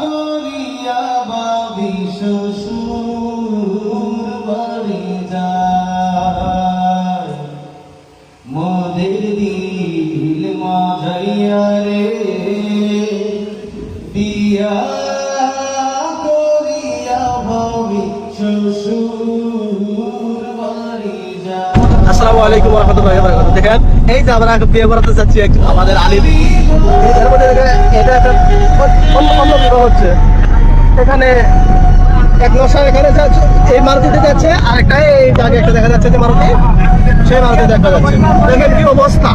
করিয়া বাবি শ্বশুর বাড়ি যায়। মোদের দিল মাঝাইয়া রে বিয়া করিয়া বাবি শ্বশুর আসসালামু দেখেন, এই যে আমরা বিয়ে করাতে এক আমাদের আলির এটা হচ্ছে। এখানে এক নশা এখানে এই মারুতিতে যাচ্ছে আর একটা এই আগে একটা দেখা যাচ্ছে যে মারুতি, সেই মারুতি দেখা যাচ্ছে। দেখেন কি অবস্থা।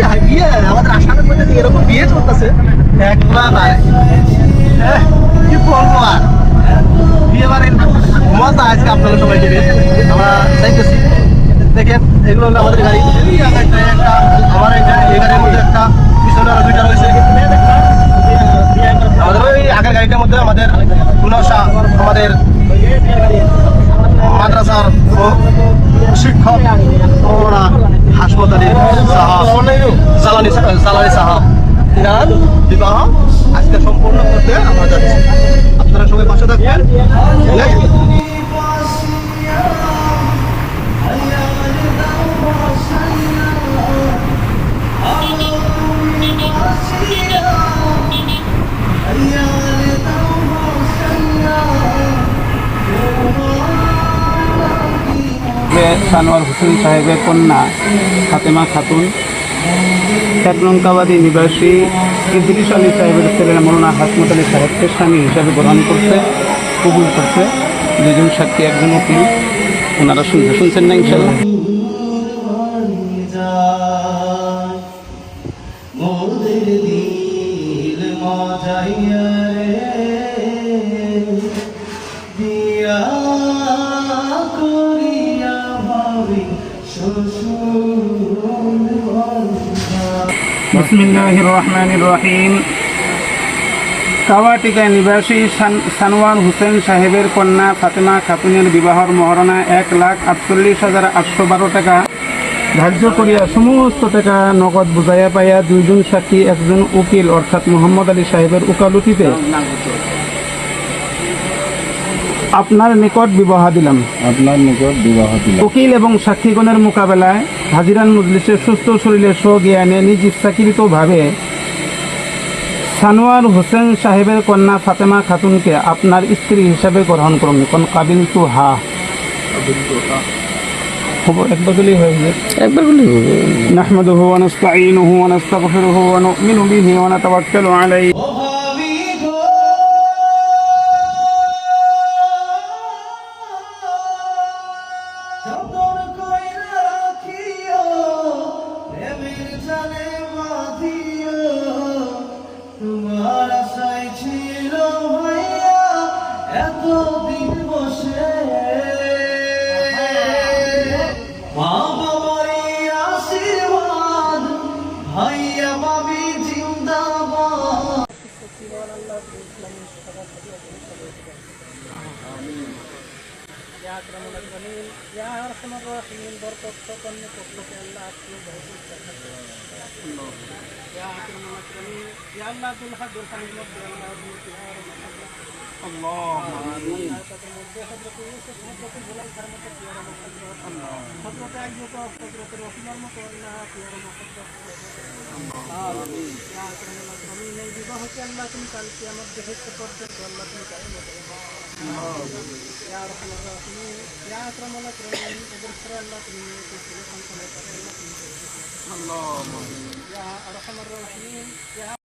রে বিয়ে, আমাদের আসামের মধ্যে এরকম বিয়ে চলতেছে? একবার কি বলব আর? বিয়ে বাড়ির মজা আজকে আপনারা সবাই দেবেন আমরা চাইতেছি দেখেন, এগুলো হলো আমাদের গাড়ি। একটা একটা আমার এটা এই গাড়ির মধ্যে একটা পিছনে আরও দুইটা রয়েছে। আমাদের ওই আগের গাড়িটার মধ্যে আমাদের পুনশা আমাদের মাদ্রাসার শিক্ষক ওরা হাসপাতালে সাহাব জালানি জালানি সাহাব বিবাহ আজকে সম্পূর্ণ করতে আমরা যাচ্ছি। আপনারা সবাই পাশে থাকবেন। সানোয়ার হোসেন সাহেবের কন্যা ফাতেমা খাতুন খ্যাতলঙ্কাবাদী নিবাসী ইদ্রিস আলী সাহেবের ছেলে মৌলানা হাসমত আলী সাহেবকে স্বামী হিসাবে গ্রহণ করছে, কবুল করছে। দুজন সাক্ষী একজন উকিল। ওনারা শুনছে, শুনছেন না ইনশাল্লাহ শ্বশুর বিসমিল্লাহ রহমান রহিম কাওয়াটিকা নিবাসী সান- সানোয়ার হোসেন সাহেবের কন্যা ফাতেমা খাতুনের বিবাহর মহারণা এক লাখ আটচল্লিশ হাজার আটশো বারো টাকা। ধার্য করিয়া সমস্ত টাকা নগদ বুঝাইয়া পাইয়া দুইজন সাক্ষী একজন উকিল, অর্থাৎ মোহাম্মদ আলী সাহেবের উকালতিতে আপনার নিকট বিবাহ দিলাম। আপনার নিকট বিবাহ দিলাম। উকিল এবং সাক্ষীগণের মোকাবেলায় হাজিরান মজলিসে সুস্থ শরীরে স্বজ্ঞানে নিজ ইচ্ছাকৃতভাবে সানোয়ার হোসেন সাহেবের কন্যা ফাতেমা খাতুনকে আপনার স্ত্রী হিসাবে গ্রহণ করুন। কোন কাবিল তু হা। একবারগুলি হয়ে একবারগুলি নাহমাদুহু ওয়া নাস্তাঈনুহু ওয়া নাস্তাগফিরুহু বিহি ওয়া নাতাওয়াক্কালু আলাইহি। কতদিন বসে মা يا أكرم الأكرمين يا أرحم الراحمين بركة الله أكرم يا أكرم الأكرمين يا الله ذو الحد والحمد لله يا رب العالمين الله آمين حضرت أيوب وحضرت رسول الله وإنها خير آمين يا أكرم الأكرمين এই বিবাহকে আল্লাহ তুমি কাল কিয়ামত বেহেস্ত পর্যন্ত আল্লাহ তুমি কায়েম করে ইয়া রাহমান রাহিম ইয়া আকরাম আল আকরামিন এদের পরে আল্লাহ তুমি নিয়ত ছেলে সন্তানের কাছে আল্লাহ তুমি আল্লাহ ইয়া রাহমান রাহিম ইয়া